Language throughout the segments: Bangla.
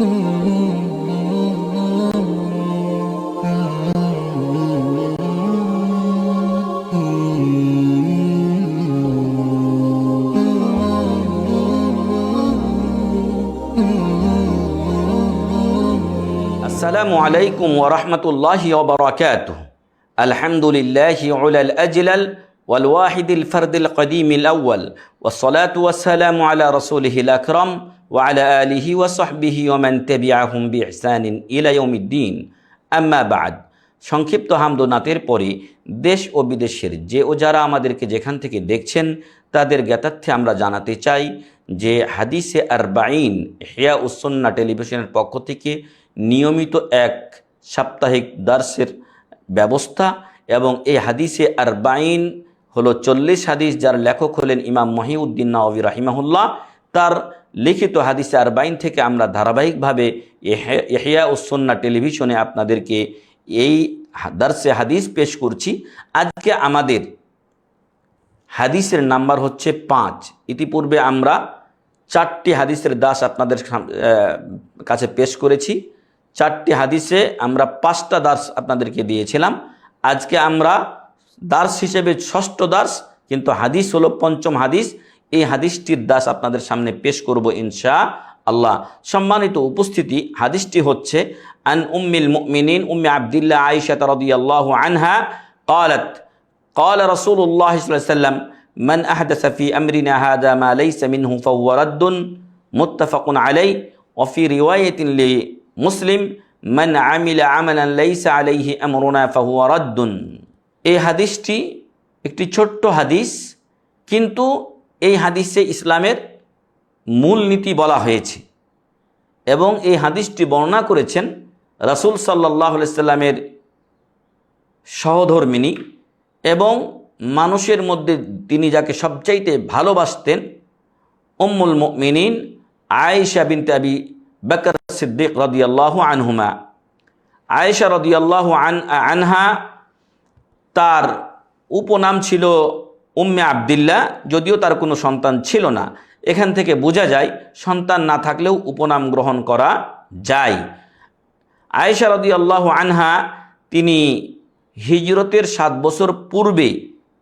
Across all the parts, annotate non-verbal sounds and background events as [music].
السلام عليكم ورحمة الله وبركاته. الحمد لله على الأجلل والواحد الفرد القديم الأول والصلاة والسلام على رسوله الأكرم ওয়ালা আলিহি ওমেন তেবিয়াহুম বি ইহসানিন ইলাইউমিদ্দিন আম্মা বাদ সংক্ষিপ্ত হামদোনাতের পরে দেশ ও বিদেশের যে ও যারা আমাদেরকে যেখান থেকে দেখছেন, তাদের জ্ঞাতার্থে আমরা জানাতে চাই যে হাদিসে আর বাইন হেয়া উসন্না টেলিভিশনের পক্ষ থেকে নিয়মিত এক সাপ্তাহিক দার্সের ব্যবস্থা এবং এই হাদিসে আর বাইন হলো চল্লিশ হাদিস যার লেখক হলেন ইমাম মহিউদ্দিন নওয়াবি রাহিমাহুল্লাহ। তার লিখিত হাদিসে আরবাইন থেকে আমরা ধারাবাহিকভাবে এহে- এহিয়া উসন্না টেলিভিশনে আপনাদেরকে এই দার্সে হাদিস পেশ করছি। আজকে আমাদের হাদিসের নাম্বার হচ্ছে পাঁচ। ইতিপূর্বে আমরা চারটি হাদিসের দাস আপনাদের কাছে পেশ করেছি। চারটি হাদিসে আমরা পাঁচটা দাস আপনাদেরকে দিয়েছিলাম। আজকে আমরা দাস হিসেবে ষষ্ঠ দাস কিন্তু হাদিস হলো পঞ্চম হাদিস। এই হাদিসটির দাস আপনাদের সামনে পেশ করব ইনশা আল্লাহ সম্মানিত উপস্থিতি হাদিসটি হচ্ছে আন উম্মিল মুমিনিন উম্মে আবদুল্লাহ আয়েশা রাদিয়াল্লাহু আনহা قالت قال رسول الله صلى الله عليه وسلم من أحدث في أمرنا هذا ما ليس منه فهو رد متفق عليه وفي رواية لمسلم من عمل عملا ليس عليه أمرنا فهو رد এই হাদিসটি একটি ছোট্ট হাদিস কিন্তু এই হাদিসে ইসলামের মূল নীতি বলা হয়েছে এবং এই হাদিসটি বর্ণনা করেছেন রাসূল সাল্লাহ সাল্লামের সহধর্মিনী এবং মানুষের মধ্যে তিনি যাকে সবচাইতে ভালোবাসতেন উম্মুল মুমিনিন আয়েশা বিনতে আবি বকর সিদ্দিক রদিয়াল্লাহু আনহুমা। আয়েশা রদিয়াল্লাহু আন, আনহা তার উপনাম ছিল উম্মে আবদুল্লাহ যদিও তার কোনো সন্তান ছিল না, এখান থেকে বোঝা যায় সন্তান না থাকলেও উপনাম গ্রহণ করা যায়। আয়েশা রদি আল্লাহ আনহা তিনি হিজরতের সাত বছর পূর্বে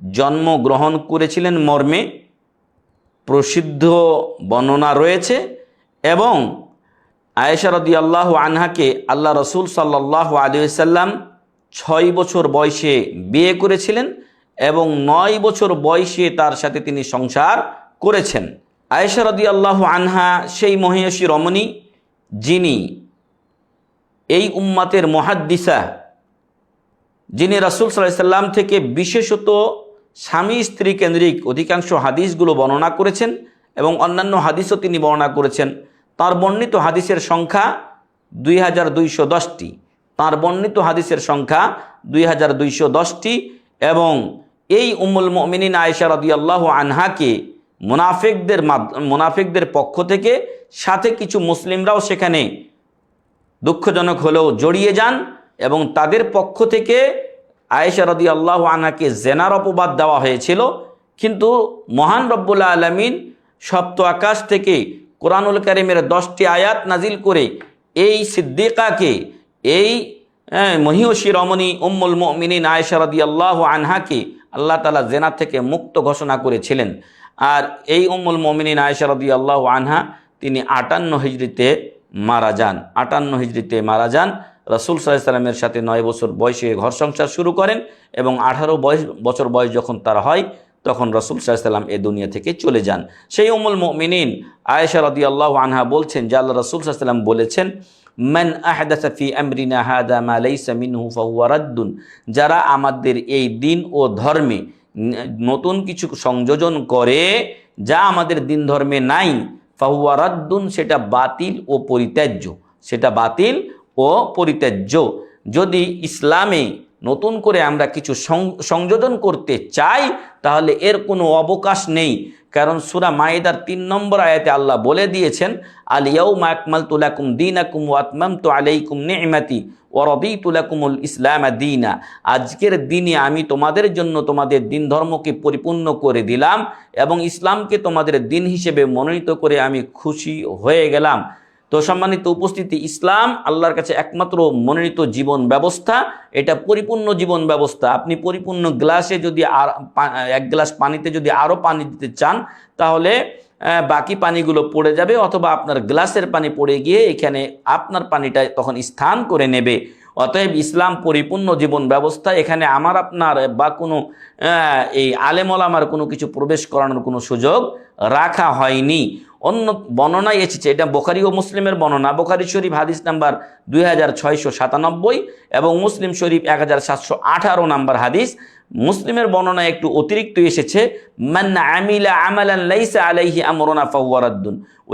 জন্মগ্রহণ করেছিলেন মর্মে। প্রসিদ্ধ বর্ণনা রয়েছে এবং আয়েশা রদি আল্লাহ আনহাকে আল্লাহ রসুল সাল্লাহ আলিয়াল্লাম ছয় বছর বয়সে বিয়ে করেছিলেন। এবং নয় বছর বয়সে তার সাথে তিনি সংসার করেছেন। আয়েশা আল্লাহ আনহা, সেই মহিষী রমণী, যিনি এই উম্মাতের মহাদ্দিসা, যিনি রাসুল সাল্লাহ সাল্লাম থেকে বিশেষত স্বামী স্ত্রী কেন্দ্রিক অধিকাংশ হাদিসগুলো বর্ণনা করেছেন এবং অন্যান্য হাদিসও তিনি বর্ণনা করেছেন। তার বর্ণিত হাদিসের সংখ্যা দুই হাজার দুইশো দশটি। তাঁর বর্ণিত হাদিসের সংখ্যা দুই হাজার দুইশো দশটি। এবং এই উম্মুল মমিনিন আয়েশা রদিয়াল্লাহ আনহাকে মুনাফেকদের মুনাফেকদের পক্ষ থেকে সাথে কিছু মুসলিমরাও সেখানে দুঃখজনক হলেও জড়িয়ে যান এবং তাদের পক্ষ থেকে আয়েশা রদি আল্লাহ আনাকে জেনার অপবাদ দেওয়া হয়েছিল। কিন্তু মহান রব্বুল্লা আলমিন সপ্ত আকাশ থেকে কোরআনুল করিমের দশটি আয়াত নাজিল করে এই সিদ্দিকাকে, এই হ্যাঁ, মহিষী রমণী উম্মুল মিনিন আয়েশা রদি আল্লাহ আনহাকে আল্লাহ তালা জেনা থেকে মুক্ত ঘোষণা করেছিলেন। আর এই উম্মুল মমিনিন আয়েশা রদি আল্লাহ আনহা তিনি আটান্ন হিজড়িতে মারা যান। আটান্ন হিজড়িতে মারা যান। রসুল সাল্লামের সাথে নয় বছর বয়সে ঘর সংসার শুরু করেন এবং আঠারো বয়স বছর বয়স যখন তার হয় তখন রসুল সাল্লাম এ দুনিয়া থেকে চলে যান। সেই উমুল মিনিন আয়েশা রদি আল্লাহ আনহা বলছেন যে আল্লাহ রসুল সাল্লাম বলেছেন মান আহদাসা ফি আমরিনা হাদা মা লাইসা মিনহু ফাহুয়া রাদ্দুন। যারা আমাদের এই দিন ও ধর্মে নতুন কিছু সংযোজন করে, যা আমাদের দিন ধর্মে নাই, ফাহুয়া রাদ্দুন সেটা বাতিল ও পরিত্যাজ্য। সেটা বাতিল ও পরিত্যাজ্য। যদি ইসলামে নতুন করে আমরা কিছু সংযোজন করতে চাই, তাহলে এর কোনো অবকাশ নেই। কারণ সুরা মায়েদার তিন নম্বর আয়াতে আল্লাহ বলে দিয়েছেন আলিয়াউ মাকমাল তুলাকুম দিন আকুম ওয়াতমাম তো আলাইকুম নেমাতি ওরদি তুলাকুমুল ইসলাম দিনা। আজকের দিনে আমি তোমাদের জন্য তোমাদের দিন ধর্মকে পরিপূর্ণ করে দিলাম এবং ইসলামকে তোমাদের দিন হিসেবে মনোনীত করে আমি খুশি হয়ে গেলাম। তো সম্মানিত উপস্থিতি, ইসলাম আল্লাহর কাছে একমাত্র মনোনীত জীবন ব্যবস্থা, এটা পরিপূর্ণ জীবন ব্যবস্থা। আপনি পরিপূর্ণ গ্লাসে যদি আর এক গ্লাস পানিতে যদি আরও পানি দিতে চান, তাহলে বাকি পানিগুলো পড়ে যাবে অথবা আপনার গ্লাসের পানি পড়ে গিয়ে এখানে আপনার পানিটা তখন স্থান করে নেবে। অতএব ইসলাম পরিপূর্ণ জীবন ব্যবস্থা। এখানে আমার, আপনার বা কোনো এই আলেমলামার কোনো কিছু প্রবেশ করানোর কোনো সুযোগ রাখা হয়নি। অন্য বর্ণনায় এসেছে। এটা বোখারি ও মুসলিমের বর্ণনা। বোখারি শরীফ হাদিস নাম্বার দুই হাজার ছয়শো সাতানব্বই এবং মুসলিম শরীফ এক হাজার সাতশো আঠারো নাম্বার হাদিস। মুসলিমের বর্ণনায় একটু অতিরিক্ত এসেছে, মান লাইসা আমরনা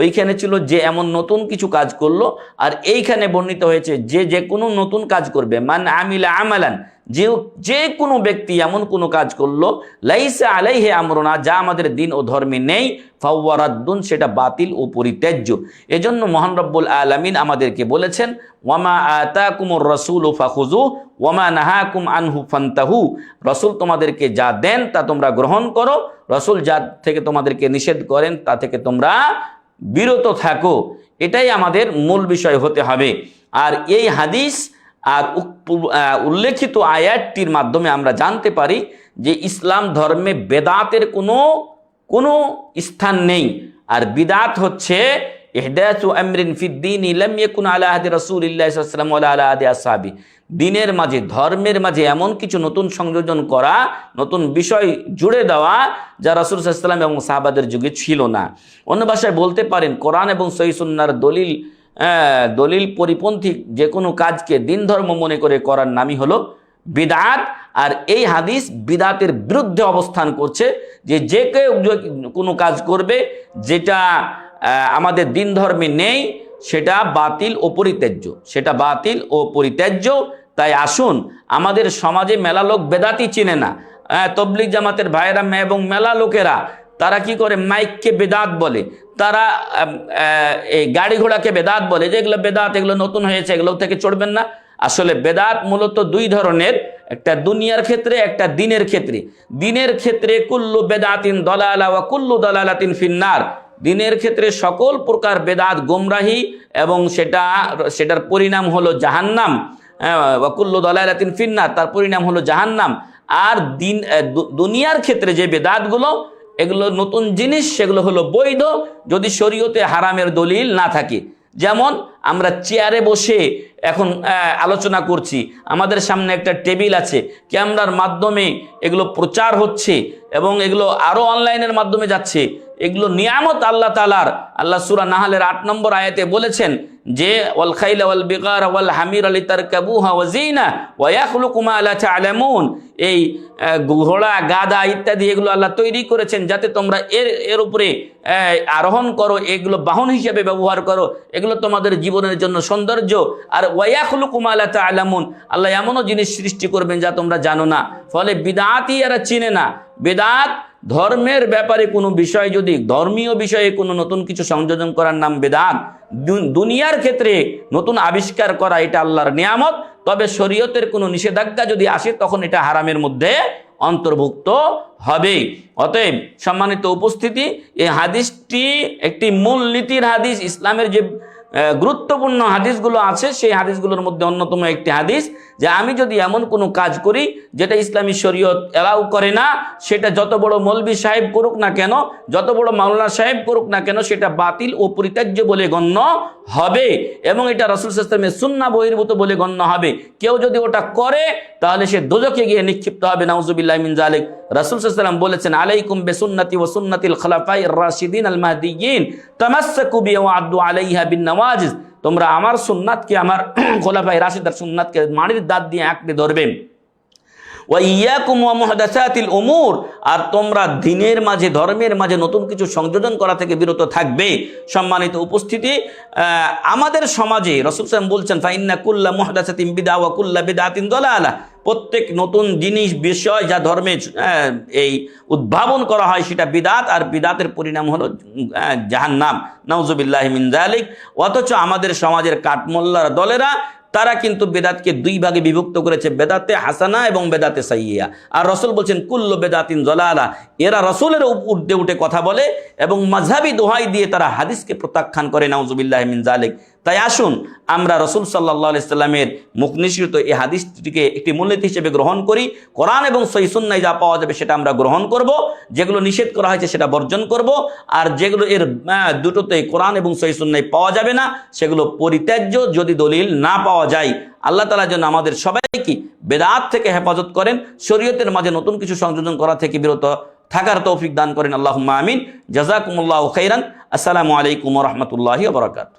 ওইখানে ছিল যে এমন নতুন কিছু কাজ করল, আর এইখানে বর্ণিত হয়েছে যে যে কোনো নতুন কাজ করবে। মান আমিলা আমালান, যে যে কোনো ব্যক্তি এমন কোনো কাজ করল, লাইসা আলাইহে আমরনা, যা আমাদের দিন ও ধর্মে নেই ফাওয়ারাদ্দুন সেটা বাতিল ও পরিত্যাজ্য। এজন্য মহান রব্বুল আলামিন আমাদেরকে বলেছেন ওয়ামা আতা আতাকুমুর রসুল ও ফাখুজু ওয়ামা নাহাকুম আনহু ফান্তাহু। রসুল তোমাদেরকে যা দেন তা তোমরা গ্রহণ করো। রসুল যা থেকে তোমাদেরকে নিষেধ করেন, তা থেকে তোমরা বিরত থাকো। এটাই আমাদের মূল বিষয় হতে হবে। আর এই হাদিস আর উল্লেখিত আয়াতটির মাধ্যমে আমরা জানতে পারি যে ইসলাম ধর্মে বেদাতের কোনো কোনো স্থান নেই। আর বিদাত হচ্ছে, ইহদাসু আমরিন ফিদ্দিন ইলাম ইয়াকুন আলা আহদি রাসূলিল্লাহ সাল্লাল্লাহু আলাইহি দিনের মাঝে, ধর্মের মাঝে এমন কিছু নতুন সংযোজন করা, নতুন বিষয় জুড়ে দেওয়া যা রাসূল ওয়াসাল্লাম এবং সাহাবাদের যুগে ছিল না। অন্য ভাষায় বলতে পারেন, কোরআন এবং সহিহ সুন্নাহর দলিল দলিল পরিপন্থী যে কোনো কাজকে দিন ধর্ম মনে করে করার নামই হলো বিদাত। আর এই হাদিস বিদাতের বিরুদ্ধে অবস্থান করছে যে যে কেউ কোনো কাজ করবে, যেটা আমাদের দিন ধর্মে নেই সেটা বাতিল ও পরিত্যাজ্য সেটা বাতিল ও পরিত্যাজ্য। তাই আসুন আমাদের সমাজে মেলা লোক বেদাতি চিনে না। আহ, তবলিগ জামাতের ভাইয়েরা এবং মেলা লোকেরা তারা কি করে মাইককে বেদাত বলে? তারা এই গাড়ি ঘোড়াকে বেদাত বলে যে এগুলো বেদাত এগুলো নতুন হয়েছে এগুলো থেকে চড়বেন না। আসলে বেদাত মূলত দুই ধরনের একটা দুনিয়ার ক্ষেত্রে একটা দিনের ক্ষেত্রে। দিনের ক্ষেত্রে কুল্লু বেদাতিন দলালা ওয়া কুল্লু দলালাতিন ফিন্নার। দিনের ক্ষেত্রে সকল প্রকার বেদাত গোমরাহি এবং সেটা, সেটার পরিণাম হলো জাহান্নাম। ওয়াকুল্লু দলালাতিন ফিন্নার, তার পরিণাম হলো জাহান্নাম। আর দিন দুনিয়ার ক্ষেত্রে যে বেদাতগুলো, এগুলো নতুন জিনিস, সেগুলো হলো বৈধ, যদি শরীয়তে হারামের দলিল না থাকে। যেমন আমরা চেয়ারে বসে এখন আলোচনা করছি, আমাদের সামনে একটা টেবিল আছে, ক্যামেরার মাধ্যমে এগুলো প্রচার হচ্ছে এবং এগুলো আরও অনলাইনের মাধ্যমে যাচ্ছে। এগুলো নিয়ামত আল্লাহ তালার আল্লাহ সুরা নাহালের আট নম্বর আয়াতে বলেছেন যে, ওয়াল খাইলা ওয়াল বিগার ওয়াল হামির আলী তার কাবুহা ওয়াজিনা ওয়াখলুকুমা আলা আলামুন এই ঘোড়া গাদা ইত্যাদি এগুলো আল্লাহ তৈরি করেছেন যাতে তোমরা এর এর উপরে আরোহণ করো, এগুলো বাহন হিসেবে ব্যবহার করো, এগুলো তোমাদের জীবনের জন্য সৌন্দর্য। আর ওয়াখলুকুমা আলা আলামুন আল্লাহ এমনও জিনিস সৃষ্টি করবেন যা তোমরা জানো না। ফলে বিদাতই এরা চিনে না। বেদাত ধর্মের ব্যাপারে কোনো বিষয় যদি, ধর্মীয় বিষয়ে কোনো নতুন কিছু সংযোজন করার নাম বেদাত দুনিয়ার ক্ষেত্রে নতুন আবিষ্কার করা এটা আল্লাহর নিয়ামত, তবে শরীয়তের কোনো নিষেধাজ্ঞা যদি আসে, তখন এটা হারামের মধ্যে অন্তর্ভুক্ত হবে। অতএব সম্মানিত উপস্থিতি, এই হাদিসটি একটি মূল নীতির হাদিস, ইসলামের যে গুরুত্বপূর্ণ হাদিসগুলো আছে, সেই হাদিসগুলোর মধ্যে অন্যতম একটি হাদিস যে আমি যদি এমন কোনো কাজ করি যেটা ইসলামী শরীয়ত এলাও করে না, সেটা যত বড় মৌলবী সাহেব করুক না কেন, যত বড় মাওলানা সাহেব করুক না কেন, সেটা বাতিল ও পরিত্যাজ্য বলে গণ্য হবে এবং এটা রসুল সাস্তামের সুন্না বহির্ভূত বলে গণ্য হবে। কেউ যদি ওটা করে, তাহলে সে দোজকে গিয়ে নিক্ষিপ্ত হবে। নাউজুবিল্লাহ মিন জালিক রাসূল আলাইহি বলেছেন, আলাইকুম বিসুন্নতি ওয়া সুন্নাতিল খলাফাই রাশিদিন আল মাহদিয়িন তামাসসাকু বি ওয়া আদু আলাইহা বিন নওয়াজিজ তোমরা আমার সুন্নাতকে, আমার [clears throat] খোলাফাই রাশিদার সুন্নাতকে মাড়ির দাঁত দিয়ে আঁকড়ে উমুর, আর তোমরা দিনের মাঝে, ধর্মের মাঝে নতুন কিছু সংযোজন করা থেকে বিরত থাকবে। সম্মানিত উপস্থিতি আমাদের সমাজে রসুল সাহেব বলছেন কুল্লা বিদা ওয়া কুল্লা প্রত্যেক নতুন জিনিস বিষয় যা ধর্মে এই উদ্ভাবন করা হয় সেটা বিদাত আর বিদাতের পরিণাম হলো আহ, জাহান্নাম। নাউজুবিল্লাহ মিন জালিক অথচ আমাদের সমাজের কাঠমোল্লার দলেরা তারা কিন্তু বেদাতকে দুই ভাগে বিভক্ত করেছে বেদাতে হাসানা এবং বেদাতে সাইয়া আর রসুল বলছেন কুল্ল বেদাতিন জলালা। এরা রসুলের ঊর্ধ্বে উঠে কথা বলে এবং মাঝহাবি দোহাই দিয়ে তারা হাদিসকে প্রত্যাখ্যান করে নাউজুবিল্লাহ মিন জালিক তাই আসুন, আমরা রসুল সাল্লাহ ইসলামের মুখ নিঃসৃত এই হাদিসটিকে একটি মূলনীতি হিসেবে গ্রহণ করি। কোরআন এবং সহিসুন্নায় যা পাওয়া যাবে সেটা আমরা গ্রহণ করব, যেগুলো নিষেধ করা হয়েছে সেটা বর্জন করব, আর যেগুলো এর দুটোতে কোরআন এবং সহিসুন্নায় পাওয়া যাবে না, সেগুলো পরিত্যাজ্য যদি দলিল না পাওয়া যায়। আল্লাহ তালার জন্য আমাদের সবাইকে বেদাত থেকে হেফাজত করেন, শরীয়তের মাঝে নতুন কিছু সংযোজন করা থেকে বিরত থাকার তৌফিক দান করেন। আল্লাহ আমিন। জাজাকুমুল্লাহ খৈরান আসসালামু আলাইকুম রহমতুল্লাহি বরকাত